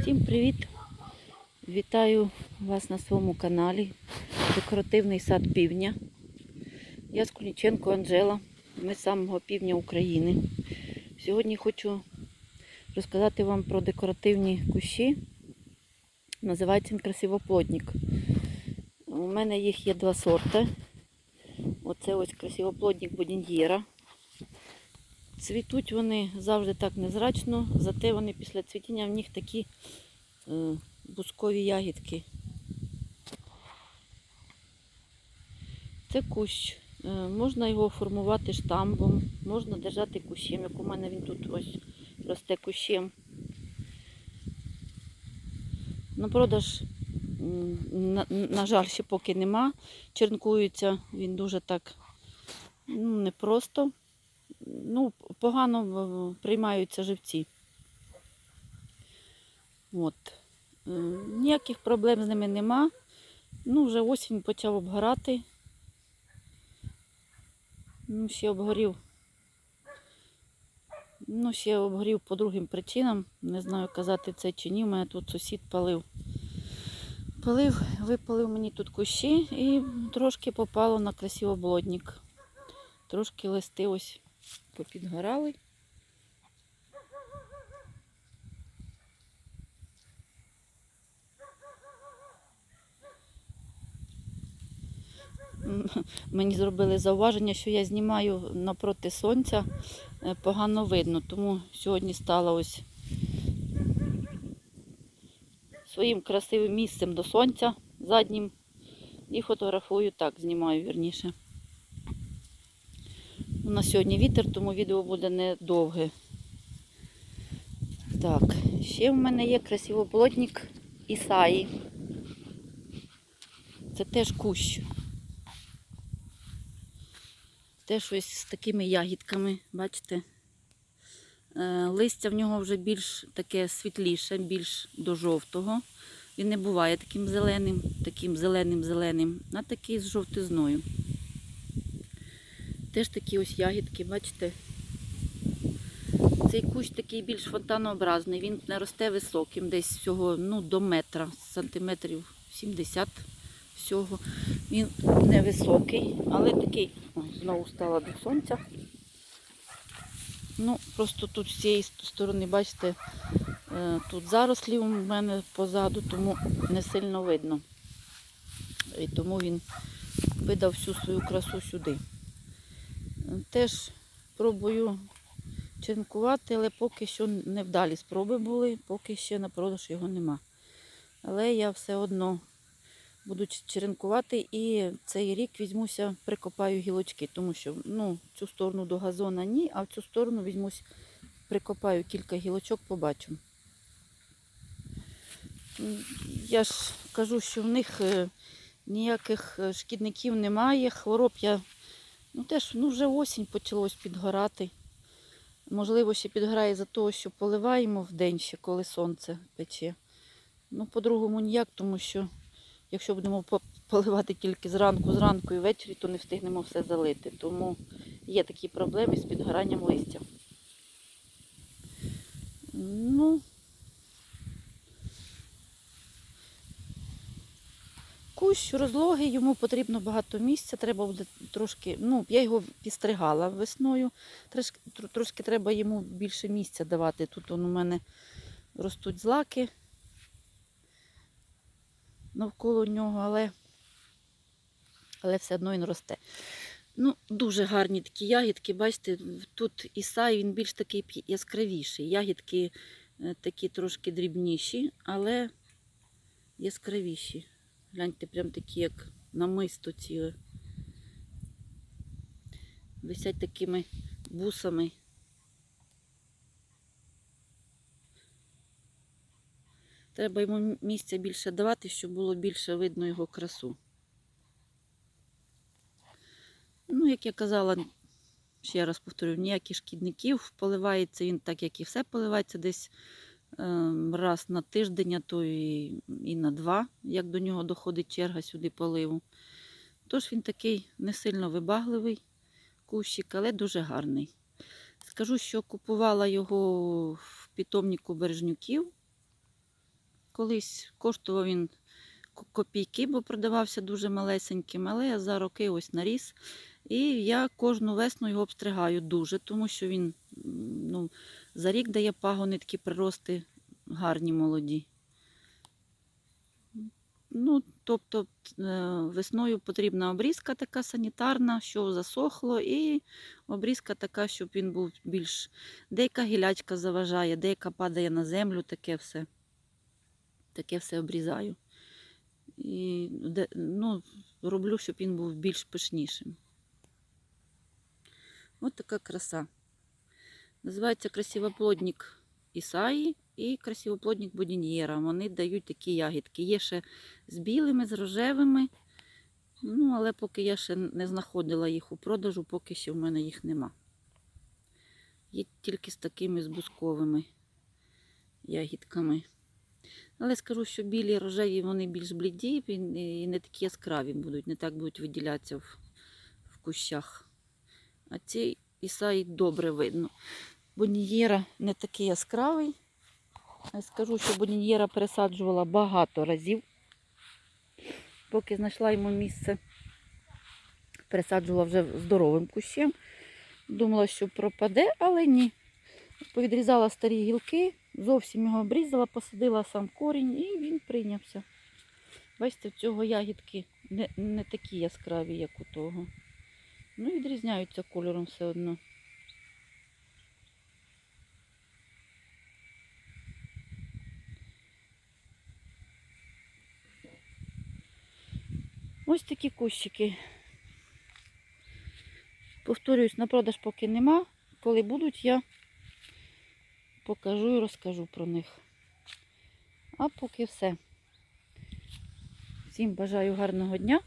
Всім привіт! Вітаю вас на своєму каналі Декоративний сад півдня. Я Скуліченко Анжела. Ми з самого півдня України. Сьогодні хочу розказати вам про декоративні кущі. Називається він красивоплодник. У мене їх є два сорти. Оце ось красивоплодник Бодіндєра. Цвітуть вони завжди так незрачно, зате вони після цвітіння в них такі е, бускові ягідки. Це кущ. Е, можна його формувати штамбом, можна держати кущем, як у мене він тут ось росте кущем. На продаж, на, на жаль, ще поки нема. Чернкується він дуже так ну, непросто ну, погано приймаються живці. От. Е, Ніяких проблем з ними нема. Ну, вже осінь почав обгорати. Ну, ще обгорів. Ну, ще обгорів по другим причинам. Не знаю, казати це чи ні. У мене тут сусід палив. Палив, випалив мені тут кущі і трошки попало на красивоблодник. Трошки листи ось попідгорали. М, Мені зробили зауваження, що я знімаю напроти сонця, е, погано видно, тому сьогодні стала ось своїм красивим місцем до сонця заднім і фотографую так, знімаю вірніше. У нас сьогодні вітер, тому відео буде недовге. Так, ще в мене є красивоплотник Ісаї. Це теж кущ. Теж ось з такими ягідками, бачите? Е, Листя в нього вже більш таке світліше, більш до жовтого. Він не буває таким зеленим, таким зеленим-зеленим, а такий з жовтизною. Теж такі ось ягідки, бачите? Цей кущ такий більш фонтанообразний, він не росте високим, десь всього ну, до метра, сантиметрів 70 всього. Він невисокий, але такий, знову стала до сонця. Ну, просто тут з цієї сторони, бачите, е, тут зарослі у мене позаду, тому не сильно видно. І тому він видав всю свою красу сюди. Теж пробую черенкувати, але поки що невдалі спроби були, поки ще на продаж його нема. Але я все одно буду черенкувати і цей рік візьмуся, прикопаю гілочки, тому що ну, цю сторону до газона ні, а в цю сторону візьмусь, прикопаю кілька гілочок, побачу. Я ж кажу, що в них е, ніяких е, шкідників немає, хвороб я Ну теж ну, вже осінь почалось підгорати. Можливо, ще підгорає за того, що поливаємо в день ще, коли сонце пече. Ну, по-другому ніяк, тому що якщо будемо поливати тільки зранку, зранку і ввечері, то не встигнемо все залити. Тому є такі проблеми з підгоранням листя. Ну, Кущ розлогий, йому потрібно багато місця, треба буде трошки, ну, я його підстригала весною, трошки, трошки треба йому більше місця давати. Тут он, у мене ростуть злаки навколо нього, але, але все одно він росте. Ну, дуже гарні такі ягідки, бачите, тут Ісай, він більш такий яскравіший. Ягідки е, такі трошки дрібніші, але яскравіші. Гляньте, прям такі, як намисто ціле. Висять такими бусами. Треба йому місця більше давати, щоб було більше видно його красу. Ну, як я казала, ще раз повторю, ніяких шкідників. Поливається він так, як і все поливається десь раз на тиждень, а то і, і на два, як до нього доходить черга сюди поливу. Тож він такий не сильно вибагливий кущик, але дуже гарний. Скажу, що купувала його в питомнику бережнюків. Колись коштував він копійки, бо продавався дуже малесеньким, але за роки ось наріс. І я кожну весну його обстригаю дуже, тому що він ну, за рік дає пагони такі прирости гарні молоді. Ну, тобто е, весною потрібна обрізка така санітарна, що засохло, і обрізка така, щоб він був більш. Деяка гілячка заважає, деяка падає на землю, таке все. Таке все обрізаю. І ну, роблю, щоб він був більш пишнішим. Ось така краса. Називається красивоплодник Ісаї і красивоплодник Бодіньєра. Вони дають такі ягідки. Є ще з білими, з рожевими. Ну, але поки я ще не знаходила їх у продажу, поки що в мене їх нема. Є тільки з такими з ягідками. Але скажу, що білі рожеві вони більш бліді і не такі яскраві будуть, не так будуть виділятися в, в кущах. А ці ісаї добре видно. Боннієра не такий яскравий. Я скажу, що боннієра пересаджувала багато разів. Поки знайшла йому місце, пересаджувала вже здоровим кущем. Думала, що пропаде, але ні. Повідрізала старі гілки, зовсім його обрізала, посадила сам корінь і він прийнявся. Бачите, в цього ягідки не, не такі яскраві, як у того. Ну, відрізняються кольором все одно. Ось такі кущики. Повторюсь, на продаж поки нема. Коли будуть, я покажу і розкажу про них. А поки все. Всім бажаю гарного дня.